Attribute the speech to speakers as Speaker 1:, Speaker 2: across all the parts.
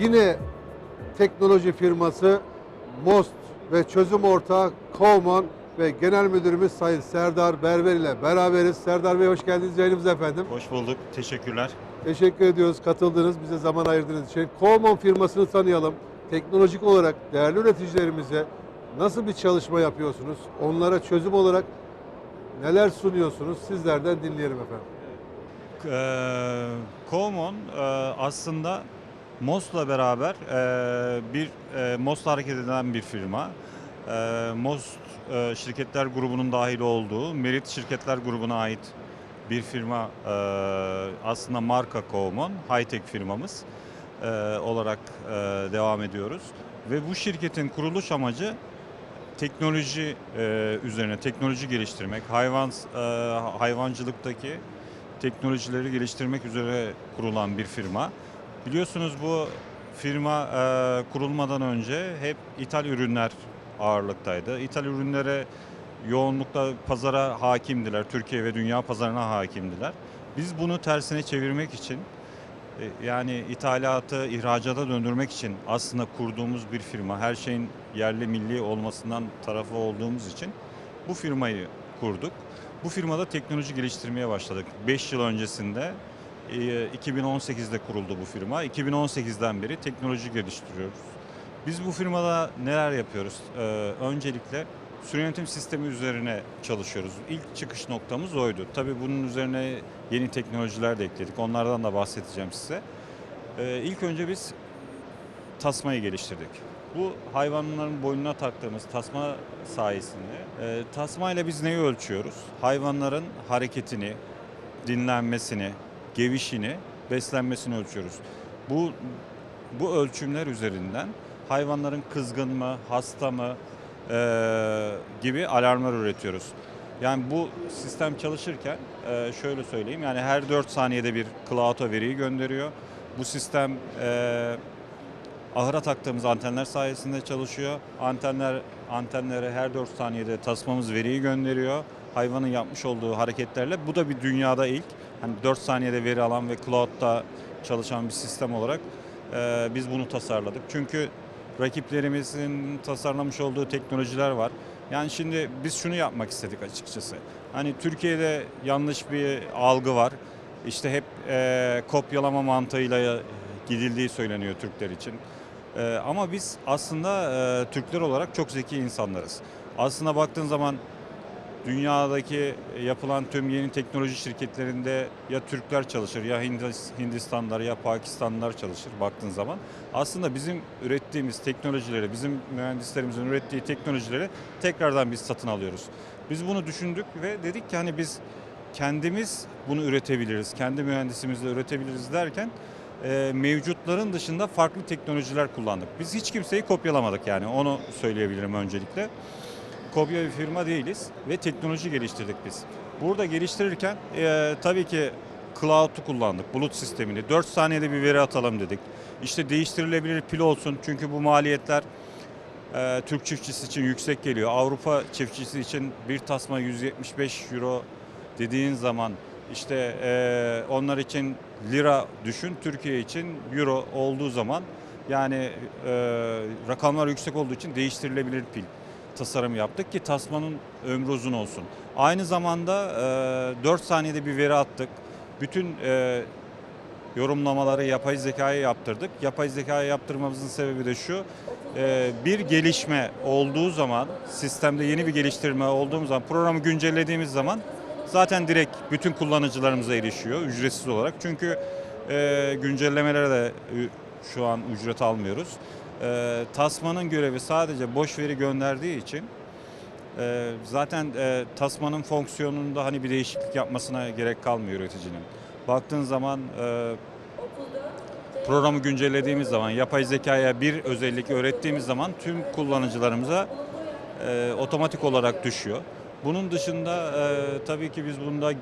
Speaker 1: Yine teknoloji firması Most ve çözüm ortağı Common ve Genel Müdürümüz Sayın Serdar Berber ile beraberiz. Serdar Bey hoş geldiniz yayınımıza efendim.
Speaker 2: Hoş bulduk. Teşekkürler.
Speaker 1: Teşekkür ediyoruz katıldığınız, bize zaman ayırdığınız için. Common firmasını tanıyalım. Teknolojik olarak değerli üreticilerimize nasıl bir çalışma yapıyorsunuz? Onlara çözüm olarak neler sunuyorsunuz? Sizlerden dinleyelim efendim.
Speaker 2: Ee, Common e, aslında MOS'la beraber e, bir e, MOS'la hareket eden bir firma. E, MOS e, şirketler grubunun dahil olduğu Merit şirketler grubuna ait bir firma e, aslında marka Common, high-tech firmamız e, olarak e, devam ediyoruz. Ve bu şirketin kuruluş amacı teknoloji e, üzerine teknoloji geliştirmek, hayvan e, hayvancılıktaki teknolojileri geliştirmek üzere kurulan bir firma. Biliyorsunuz bu firma e, kurulmadan önce hep ithal ürünler ağırlıktaydı. İthal ürünlere yoğunlukla pazara hakimdiler. Türkiye ve dünya pazarına hakimdiler. Biz bunu tersine çevirmek için e, yani ithalatı ihracata döndürmek için aslında kurduğumuz bir firma. Her şeyin yerli milli olmasından tarafı olduğumuz için bu firmayı kurduk. Bu firmada teknoloji geliştirmeye başladık. 5 yıl öncesinde 2018'de kuruldu bu firma. 2018'den beri teknoloji geliştiriyoruz. Biz bu firmada neler yapıyoruz? Ee, öncelikle sürü yönetim sistemi üzerine çalışıyoruz. İlk çıkış noktamız oydu. Tabii bunun üzerine yeni teknolojiler de ekledik. Onlardan da bahsedeceğim size. Ee, ilk önce biz tasmayı geliştirdik. Bu hayvanların boynuna taktığımız tasma sayesinde e, tasmayla biz neyi ölçüyoruz? Hayvanların hareketini, dinlenmesini, gevişini, beslenmesini ölçüyoruz. Bu bu ölçümler üzerinden hayvanların kızgın mı, hasta mı e, gibi alarmlar üretiyoruz. Yani bu sistem çalışırken e, şöyle söyleyeyim yani her 4 saniyede bir cloud'a veriyi gönderiyor. Bu sistem e, ahıra taktığımız antenler sayesinde çalışıyor. Antenler antenlere her 4 saniyede tasmamız veriyi gönderiyor. Hayvanın yapmış olduğu hareketlerle bu da bir dünyada ilk. Hani 4 saniyede veri alan ve cloud'da çalışan bir sistem olarak e, biz bunu tasarladık. Çünkü rakiplerimizin tasarlamış olduğu teknolojiler var. Yani şimdi biz şunu yapmak istedik açıkçası. Hani Türkiye'de yanlış bir algı var. İşte hep e, kopyalama mantığıyla gidildiği söyleniyor Türkler için. E, ama biz aslında e, Türkler olarak çok zeki insanlarız. Aslında baktığın zaman dünyadaki yapılan tüm yeni teknoloji şirketlerinde ya Türkler çalışır ya Hindis- Hindistanlılar ya Pakistanlılar çalışır baktığın zaman. Aslında bizim ürettiğimiz teknolojileri, bizim mühendislerimizin ürettiği teknolojileri tekrardan biz satın alıyoruz. Biz bunu düşündük ve dedik ki hani biz kendimiz bunu üretebiliriz, kendi mühendisimizle üretebiliriz derken e, mevcutların dışında farklı teknolojiler kullandık. Biz hiç kimseyi kopyalamadık yani onu söyleyebilirim öncelikle kopya bir firma değiliz ve teknoloji geliştirdik biz. Burada geliştirirken e, tabii ki cloud'u kullandık, bulut sistemini. 4 saniyede bir veri atalım dedik. İşte değiştirilebilir pil olsun çünkü bu maliyetler e, Türk çiftçisi için yüksek geliyor. Avrupa çiftçisi için bir tasma 175 euro dediğin zaman işte e, onlar için lira düşün, Türkiye için euro olduğu zaman yani e, rakamlar yüksek olduğu için değiştirilebilir pil tasarım yaptık ki tasmanın ömrü uzun olsun. Aynı zamanda e, 4 saniyede bir veri attık. Bütün e, yorumlamaları yapay zekaya yaptırdık. Yapay zekaya yaptırmamızın sebebi de şu. e, bir gelişme olduğu zaman, sistemde yeni bir geliştirme olduğumuz zaman, programı güncellediğimiz zaman zaten direkt bütün kullanıcılarımıza erişiyor ücretsiz olarak. Çünkü e, güncellemelere de şu an ücret almıyoruz. E, tasmanın görevi sadece boş veri gönderdiği için e, zaten e, tasmanın fonksiyonunda hani bir değişiklik yapmasına gerek kalmıyor üreticinin. Baktığın zaman e, programı güncellediğimiz zaman yapay zekaya bir özellik öğrettiğimiz zaman tüm kullanıcılarımıza e, otomatik olarak düşüyor. Bunun dışında e, tabii ki biz bunda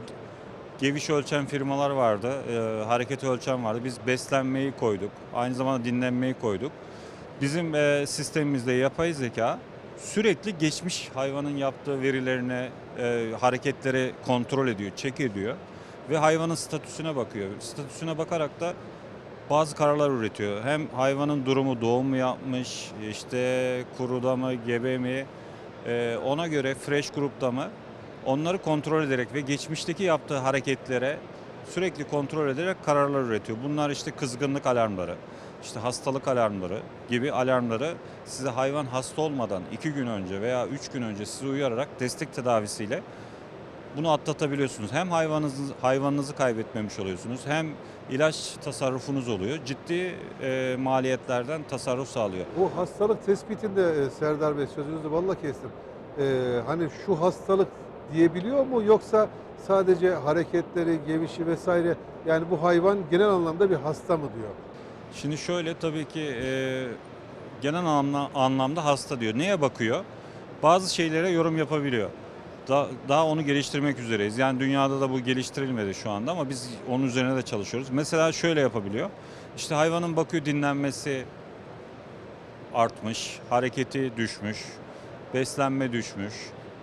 Speaker 2: geviş ölçen firmalar vardı, e, hareket ölçen vardı. Biz beslenmeyi koyduk, aynı zamanda dinlenmeyi koyduk. Bizim e, sistemimizde yapay zeka sürekli geçmiş hayvanın yaptığı verilerine, e, hareketleri kontrol ediyor, çek ediyor ve hayvanın statüsüne bakıyor. Statüsüne bakarak da bazı kararlar üretiyor. Hem hayvanın durumu doğum mu yapmış, işte kuruda mı, gebe mi, e, ona göre fresh grupta mı onları kontrol ederek ve geçmişteki yaptığı hareketlere sürekli kontrol ederek kararlar üretiyor. Bunlar işte kızgınlık alarmları, işte hastalık alarmları gibi alarmları size hayvan hasta olmadan 2 gün önce veya 3 gün önce sizi uyararak destek tedavisiyle bunu atlatabiliyorsunuz. Hem hayvanınızı, hayvanınızı kaybetmemiş oluyorsunuz hem ilaç tasarrufunuz oluyor. Ciddi e, maliyetlerden tasarruf sağlıyor.
Speaker 1: Bu hastalık tespitinde e, Serdar Bey sözünüzü valla kestim. E, hani şu hastalık diyebiliyor mu yoksa sadece hareketleri, gevişi vesaire yani bu hayvan genel anlamda bir hasta mı diyor?
Speaker 2: Şimdi şöyle tabii ki e, genel anlamda, anlamda hasta diyor. Neye bakıyor? Bazı şeylere yorum yapabiliyor. Da, daha onu geliştirmek üzereyiz. Yani dünyada da bu geliştirilmedi şu anda ama biz onun üzerine de çalışıyoruz. Mesela şöyle yapabiliyor. İşte hayvanın bakıyor dinlenmesi artmış, hareketi düşmüş, beslenme düşmüş,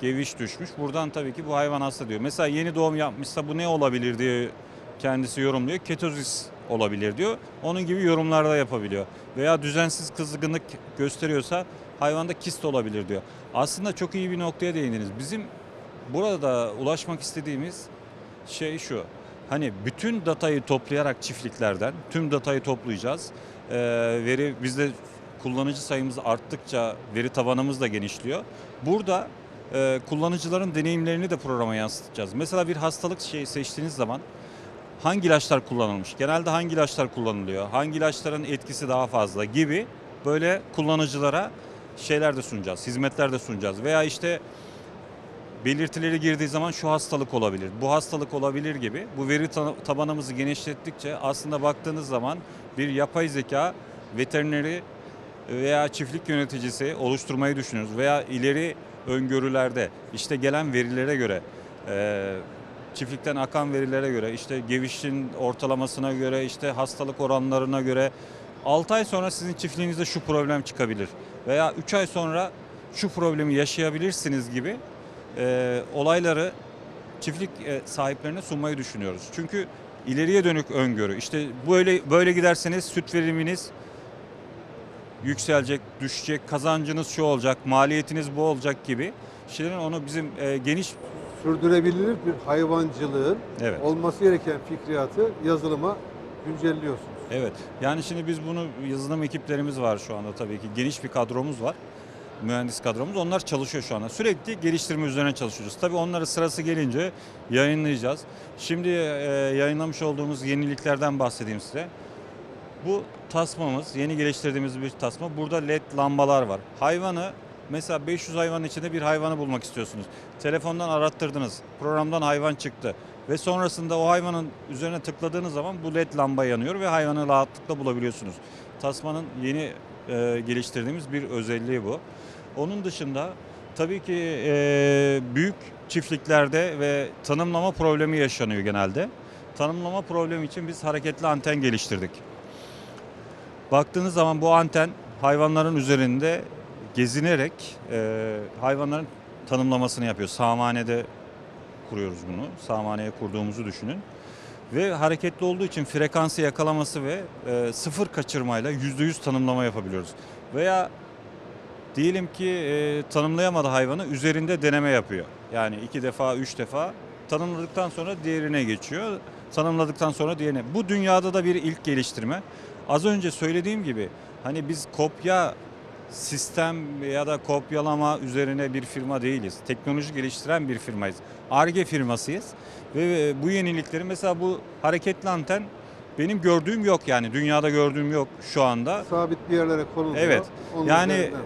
Speaker 2: geviş düşmüş. Buradan tabii ki bu hayvan hasta diyor. Mesela yeni doğum yapmışsa bu ne olabilir diye kendisi yorumluyor. Ketozis olabilir diyor. Onun gibi yorumlar da yapabiliyor. Veya düzensiz kızgınlık gösteriyorsa hayvanda kist olabilir diyor. Aslında çok iyi bir noktaya değindiniz. Bizim burada ulaşmak istediğimiz şey şu. Hani bütün datayı toplayarak çiftliklerden tüm datayı toplayacağız. Ee, veri bizde kullanıcı sayımız arttıkça veri tabanımız da genişliyor. Burada e, kullanıcıların deneyimlerini de programa yansıtacağız. Mesela bir hastalık şey seçtiğiniz zaman hangi ilaçlar kullanılmış, genelde hangi ilaçlar kullanılıyor, hangi ilaçların etkisi daha fazla gibi böyle kullanıcılara şeyler de sunacağız, hizmetler de sunacağız. Veya işte belirtileri girdiği zaman şu hastalık olabilir, bu hastalık olabilir gibi bu veri ta- tabanımızı genişlettikçe aslında baktığınız zaman bir yapay zeka veterineri veya çiftlik yöneticisi oluşturmayı düşünüyoruz. Veya ileri öngörülerde işte gelen verilere göre çiftlikten akan verilere göre işte gevişin ortalamasına göre işte hastalık oranlarına göre 6 ay sonra sizin çiftliğinizde şu problem çıkabilir veya 3 ay sonra şu problemi yaşayabilirsiniz gibi e, olayları çiftlik e, sahiplerine sunmayı düşünüyoruz. Çünkü ileriye dönük öngörü işte böyle böyle giderseniz süt veriminiz yükselecek, düşecek, kazancınız şu olacak, maliyetiniz bu olacak gibi şeylerin onu bizim e, geniş
Speaker 1: Sürdürülebilir bir hayvancılığın
Speaker 2: evet
Speaker 1: olması gereken fikriyatı yazılıma güncelliyorsunuz.
Speaker 2: evet yani şimdi biz bunu yazılım ekiplerimiz var şu anda tabii ki geniş bir kadromuz var. Mühendis kadromuz onlar çalışıyor şu anda. Sürekli geliştirme üzerine çalışıyoruz. Tabii onları sırası gelince yayınlayacağız. Şimdi e, yayınlamış olduğumuz yeniliklerden bahsedeyim size. Bu tasmamız, yeni geliştirdiğimiz bir tasma. Burada led lambalar var. Hayvanı mesela 500 hayvanın içinde bir hayvanı bulmak istiyorsunuz. Telefondan arattırdınız. Programdan hayvan çıktı. Ve sonrasında o hayvanın üzerine tıkladığınız zaman bu led lamba yanıyor ve hayvanı rahatlıkla bulabiliyorsunuz. Tasmanın yeni e, geliştirdiğimiz bir özelliği bu. Onun dışında tabii ki e, büyük çiftliklerde ve tanımlama problemi yaşanıyor genelde. Tanımlama problemi için biz hareketli anten geliştirdik. Baktığınız zaman bu anten hayvanların üzerinde gezinerek e, hayvanların tanımlamasını yapıyor. Sağmanede kuruyoruz bunu. Sağmaneye kurduğumuzu düşünün. Ve hareketli olduğu için frekansı yakalaması ve e, sıfır kaçırmayla %100 tanımlama yapabiliyoruz. Veya diyelim ki e, tanımlayamadı hayvanı üzerinde deneme yapıyor. Yani iki defa, üç defa tanımladıktan sonra diğerine geçiyor. Tanımladıktan sonra diğerine. Bu dünyada da bir ilk geliştirme. Az önce söylediğim gibi hani biz kopya sistem ya da kopyalama üzerine bir firma değiliz. Teknoloji geliştiren bir firmayız. ARGE firmasıyız. Ve bu yenilikleri mesela bu hareketli anten benim gördüğüm yok yani dünyada gördüğüm yok şu anda.
Speaker 1: Sabit bir yerlere konuluyor.
Speaker 2: Evet.
Speaker 1: Onun
Speaker 2: Yani-
Speaker 1: üzerinden.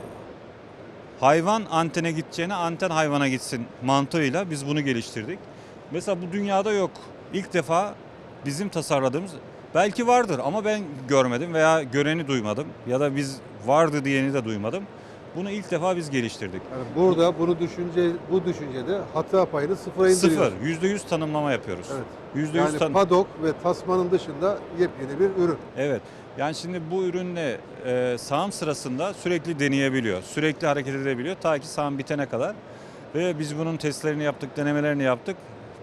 Speaker 2: Hayvan antene gideceğine anten hayvana gitsin mantığıyla biz bunu geliştirdik. Mesela bu dünyada yok. İlk defa bizim tasarladığımız belki vardır ama ben görmedim veya göreni duymadım ya da biz vardı diyeni de duymadım. Bunu ilk defa biz geliştirdik.
Speaker 1: Yani burada bunu düşünce bu düşüncede hata payını sıfıra indiriyorsunuz.
Speaker 2: Sıfır, yüzde yüz tanımlama yapıyoruz.
Speaker 1: Evet.
Speaker 2: Yüzde yüz
Speaker 1: Yani
Speaker 2: tan-
Speaker 1: padok ve tasmanın dışında yepyeni bir ürün.
Speaker 2: Evet. Yani şimdi bu ürünle e, sağım sırasında sürekli deneyebiliyor. Sürekli hareket edebiliyor ta ki sağım bitene kadar. Ve biz bunun testlerini yaptık, denemelerini yaptık.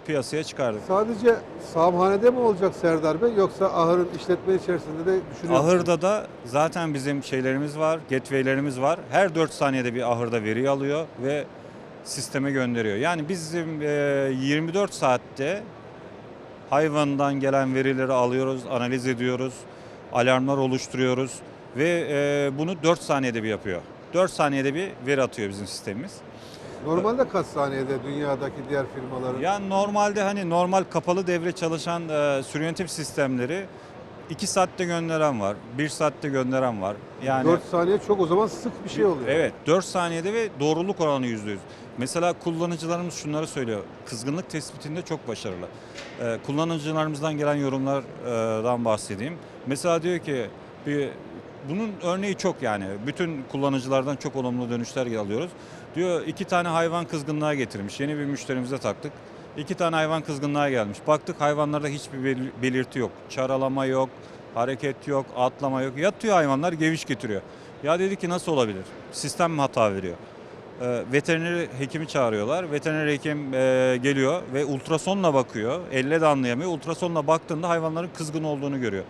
Speaker 2: Piyasaya çıkardık.
Speaker 1: Sadece sağımhanede mi olacak Serdar Bey yoksa ahırın işletme içerisinde de düşünüyor musunuz?
Speaker 2: Ahırda da zaten bizim şeylerimiz var, gateway'lerimiz var. Her 4 saniyede bir ahırda veri alıyor ve sisteme gönderiyor. Yani bizim e, 24 saatte hayvandan gelen verileri alıyoruz, analiz ediyoruz, alarmlar oluşturuyoruz ve e, bunu 4 saniyede bir yapıyor. 4 saniyede bir veri atıyor bizim sistemimiz.
Speaker 1: Normalde kaç saniyede dünyadaki diğer firmaların?
Speaker 2: Yani normalde hani normal kapalı devre çalışan e, sürü yönetim sistemleri 2 saatte gönderen var, 1 saatte gönderen var. Yani
Speaker 1: 4 saniye çok o zaman sık bir şey oluyor.
Speaker 2: Evet 4 saniyede ve doğruluk oranı %100. Mesela kullanıcılarımız şunları söylüyor. Kızgınlık tespitinde çok başarılı. Ee, kullanıcılarımızdan gelen yorumlardan bahsedeyim. Mesela diyor ki bir bunun örneği çok yani. Bütün kullanıcılardan çok olumlu dönüşler alıyoruz. Diyor iki tane hayvan kızgınlığa getirmiş. Yeni bir müşterimize taktık. İki tane hayvan kızgınlığa gelmiş. Baktık hayvanlarda hiçbir bel- belirti yok. Çaralama yok, hareket yok, atlama yok. Yatıyor hayvanlar geviş getiriyor. Ya dedi ki nasıl olabilir? Sistem mi hata veriyor? Ee, veteriner hekimi çağırıyorlar. Veteriner hekim e, geliyor ve ultrasonla bakıyor. Elle de anlayamıyor. Ultrasonla baktığında hayvanların kızgın olduğunu görüyor.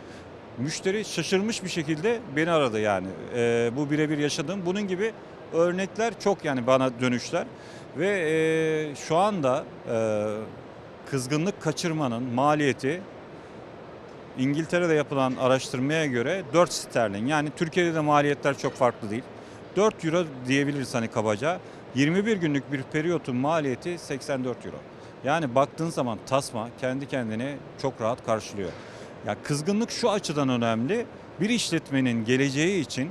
Speaker 2: Müşteri şaşırmış bir şekilde beni aradı yani. Ee, bu birebir yaşadığım. Bunun gibi örnekler çok yani bana dönüşler. Ve e, şu anda e, kızgınlık kaçırmanın maliyeti İngiltere'de yapılan araştırmaya göre 4 sterlin. Yani Türkiye'de de maliyetler çok farklı değil. 4 euro diyebiliriz hani kabaca. 21 günlük bir periyotun maliyeti 84 euro. Yani baktığın zaman tasma kendi kendini çok rahat karşılıyor. Ya kızgınlık şu açıdan önemli. Bir işletmenin geleceği için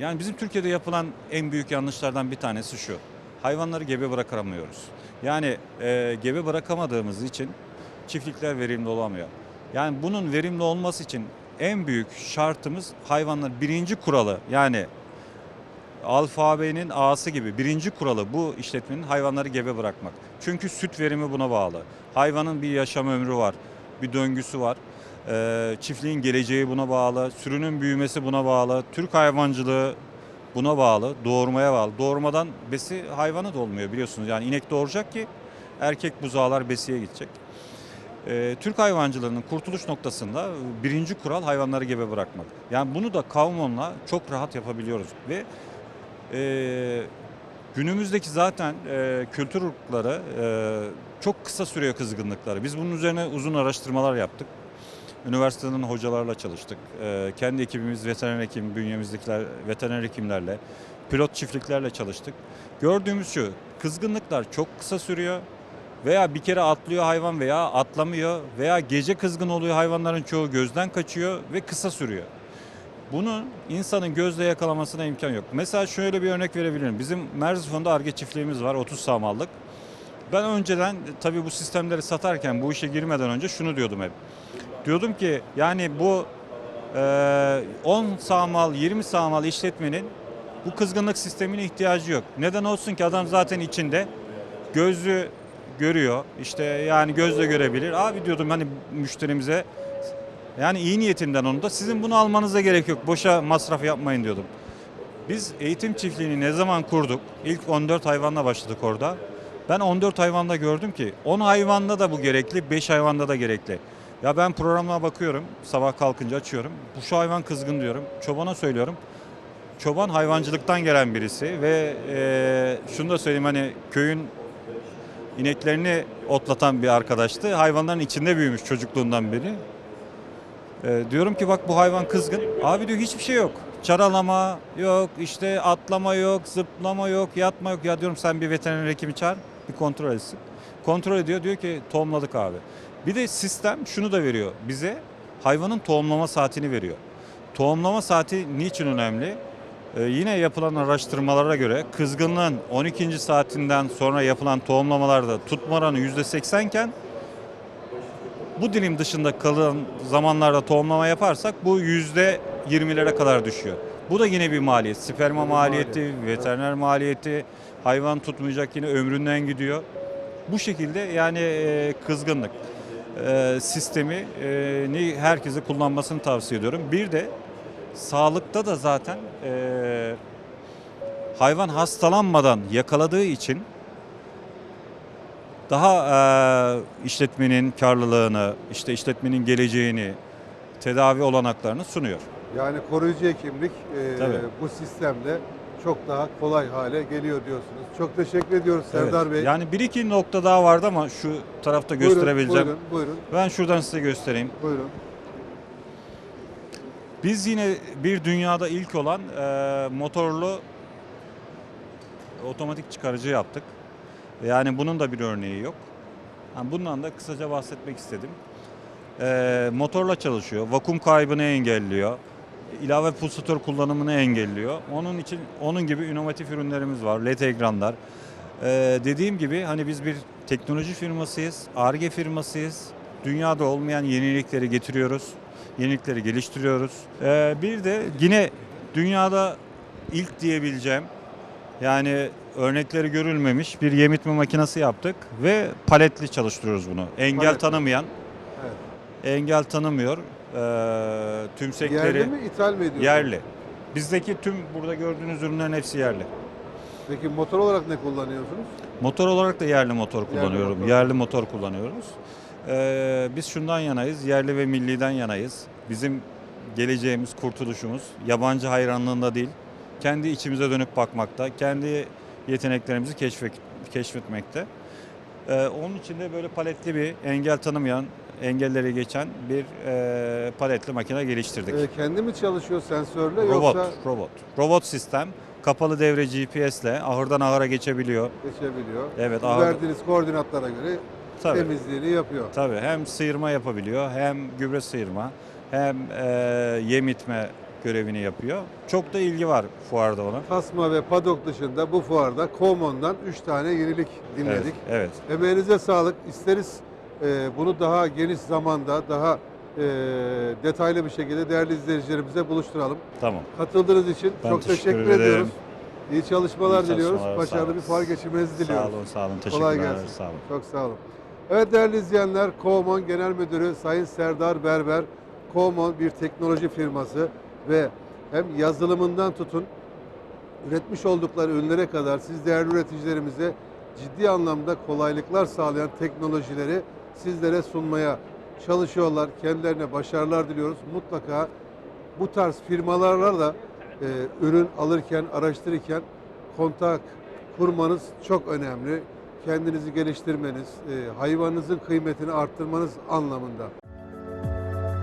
Speaker 2: yani bizim Türkiye'de yapılan en büyük yanlışlardan bir tanesi şu. Hayvanları gebe bırakamıyoruz. Yani e, gebe bırakamadığımız için çiftlikler verimli olamıyor. Yani bunun verimli olması için en büyük şartımız hayvanlar birinci kuralı yani alfabenin A'sı gibi birinci kuralı bu işletmenin hayvanları gebe bırakmak. Çünkü süt verimi buna bağlı. Hayvanın bir yaşam ömrü var, bir döngüsü var. Ee, çiftliğin geleceği buna bağlı, sürünün büyümesi buna bağlı, Türk hayvancılığı buna bağlı, doğurmaya bağlı. Doğurmadan besi hayvanı da olmuyor biliyorsunuz. Yani inek doğuracak ki erkek buzağlar besiye gidecek. Ee, Türk hayvancılığının kurtuluş noktasında birinci kural hayvanları gebe bırakmak. Yani bunu da kavmonla çok rahat yapabiliyoruz ve e, günümüzdeki zaten e, kültür ırkları e, çok kısa sürüyor kızgınlıkları. Biz bunun üzerine uzun araştırmalar yaptık. Üniversitenin hocalarla çalıştık. E, kendi ekibimiz veteriner hekim, bünyemizdekiler veteriner hekimlerle, pilot çiftliklerle çalıştık. Gördüğümüz şu, kızgınlıklar çok kısa sürüyor veya bir kere atlıyor hayvan veya atlamıyor veya gece kızgın oluyor hayvanların çoğu gözden kaçıyor ve kısa sürüyor. Bunu insanın gözle yakalamasına imkan yok. Mesela şöyle bir örnek verebilirim. Bizim Merzifon'da Arge çiftliğimiz var 30 sağmallık. Ben önceden tabii bu sistemleri satarken bu işe girmeden önce şunu diyordum hep. Diyordum ki yani bu e, 10 sağmal 20 sağmal işletmenin bu kızgınlık sistemine ihtiyacı yok. Neden olsun ki adam zaten içinde gözlü görüyor. İşte yani gözle görebilir. Abi diyordum hani müşterimize yani iyi niyetinden onu da sizin bunu almanıza gerek yok. Boşa masraf yapmayın diyordum. Biz eğitim çiftliğini ne zaman kurduk? İlk 14 hayvanla başladık orada. Ben 14 hayvanda gördüm ki 10 hayvanda da bu gerekli, 5 hayvanda da gerekli. Ya ben programa bakıyorum, sabah kalkınca açıyorum. Bu şu hayvan kızgın diyorum. Çobana söylüyorum. Çoban hayvancılıktan gelen birisi ve e, şunu da söyleyeyim hani köyün ineklerini otlatan bir arkadaştı. Hayvanların içinde büyümüş çocukluğundan beri. Ee, diyorum ki bak bu hayvan kızgın. Abi diyor hiçbir şey yok. Çaralama yok, işte atlama yok, zıplama yok, yatma yok. Ya diyorum sen bir veteriner hekimi çağır, bir kontrol etsin. Kontrol ediyor, diyor ki tohumladık abi. Bir de sistem şunu da veriyor bize, hayvanın tohumlama saatini veriyor. Tohumlama saati niçin önemli? Ee, yine yapılan araştırmalara göre kızgınlığın 12. saatinden sonra yapılan tohumlamalarda tutma oranı %80 iken bu dilim dışında kalan zamanlarda tohumlama yaparsak bu yüzde 20'lere kadar düşüyor. Bu da yine bir maliyet. Sperma maliyeti, veteriner maliyeti, hayvan tutmayacak yine ömründen gidiyor. Bu şekilde yani e, kızgınlık e, sistemi e, ni herkese kullanmasını tavsiye ediyorum. Bir de sağlıkta da zaten e, hayvan hastalanmadan yakaladığı için daha e, işletmenin karlılığını, işte işletmenin geleceğini, tedavi olanaklarını sunuyor.
Speaker 1: Yani koruyucu hekimlik e,
Speaker 2: Tabii.
Speaker 1: bu sistemle çok daha kolay hale geliyor diyorsunuz. Çok teşekkür ediyoruz Serdar. Bey.
Speaker 2: Yani bir iki nokta daha vardı ama şu tarafta gösterebileceğim.
Speaker 1: Buyurun, buyurun,
Speaker 2: Ben şuradan size göstereyim.
Speaker 1: buyurun.
Speaker 2: Biz yine bir dünyada ilk olan e, motorlu otomatik çıkarıcı yaptık. Yani bunun da bir örneği yok. Yani bundan da kısaca bahsetmek istedim. E, motorla çalışıyor, vakum kaybını engelliyor, ilave pulsatör kullanımını engelliyor. Onun için onun gibi inovatif ürünlerimiz var, LED ekranlar. E, dediğim gibi hani biz bir teknoloji firmasıyız, ARGE firmasıyız. Dünyada olmayan yenilikleri getiriyoruz, yenilikleri geliştiriyoruz. E, bir de yine dünyada ilk diyebileceğim yani örnekleri görülmemiş bir yem itme makinesi yaptık ve paletli çalıştırıyoruz bunu. Engel
Speaker 1: Paletli.
Speaker 2: tanımayan,
Speaker 1: Evet.
Speaker 2: engel tanımıyor. Ee, tümsekleri
Speaker 1: Yerli mi, ithal mi ediyorsunuz?
Speaker 2: yerli. Bizdeki tüm burada gördüğünüz ürünlerin hepsi yerli.
Speaker 1: Peki motor olarak ne kullanıyorsunuz?
Speaker 2: Motor olarak da yerli motor kullanıyorum.
Speaker 1: motor.
Speaker 2: Yerli motor kullanıyoruz. Ee, biz şundan yanayız, yerli ve milliden yanayız. Bizim geleceğimiz, kurtuluşumuz yabancı hayranlığında değil, kendi içimize dönüp bakmakta, kendi yeteneklerimizi keşfet, keşfetmekte. Ee, onun için de böyle paletli bir engel tanımayan, engelleri geçen bir e, paletli makine geliştirdik.
Speaker 1: Ee, kendi mi çalışıyor sensörle
Speaker 2: robot,
Speaker 1: yoksa
Speaker 2: robot. Robot sistem, kapalı devre GPS'le ahırdan ahıra geçebiliyor.
Speaker 1: geçebiliyor?
Speaker 2: Evet,
Speaker 1: Siz
Speaker 2: ahır,
Speaker 1: verdiğiniz koordinatlara göre
Speaker 2: tabii.
Speaker 1: temizliğini yapıyor.
Speaker 2: Tabii hem sıyırma yapabiliyor hem gübre sıyırma hem e, yem itme görevini yapıyor. Çok da ilgi var fuarda ona.
Speaker 1: Tasma ve padok dışında bu fuarda Comon'dan 3 tane yenilik dinledik.
Speaker 2: Evet, evet.
Speaker 1: Emeğinize sağlık. İsteriz e, bunu daha geniş zamanda, daha e, detaylı bir şekilde değerli izleyicilerimize buluşturalım.
Speaker 2: Tamam.
Speaker 1: Katıldığınız için
Speaker 2: Ben
Speaker 1: çok
Speaker 2: teşekkür
Speaker 1: teşekkür,
Speaker 2: ederim.
Speaker 1: ediyoruz. İyi çalışmalar
Speaker 2: İyi
Speaker 1: diliyoruz.
Speaker 2: çalışmalar,
Speaker 1: Başarılı
Speaker 2: sağ
Speaker 1: bir fuar geçirmenizi diliyoruz.
Speaker 2: Sağ olun, sağ olun.
Speaker 1: Kolay
Speaker 2: Teşekkürler.
Speaker 1: gelsin.
Speaker 2: Sağ olun.
Speaker 1: Çok sağ olun. Evet değerli izleyenler, Common Genel Müdürü Sayın Serdar Berber, Common bir teknoloji firması ve hem yazılımından tutun üretmiş oldukları ürünlere kadar siz değerli üreticilerimize ciddi anlamda kolaylıklar sağlayan teknolojileri sizlere sunmaya çalışıyorlar. Kendilerine başarılar diliyoruz. Mutlaka bu tarz firmalarla da e, ürün alırken, araştırırken kontak kurmanız çok önemli. Kendinizi geliştirmeniz, e, hayvanınızın kıymetini arttırmanız anlamında.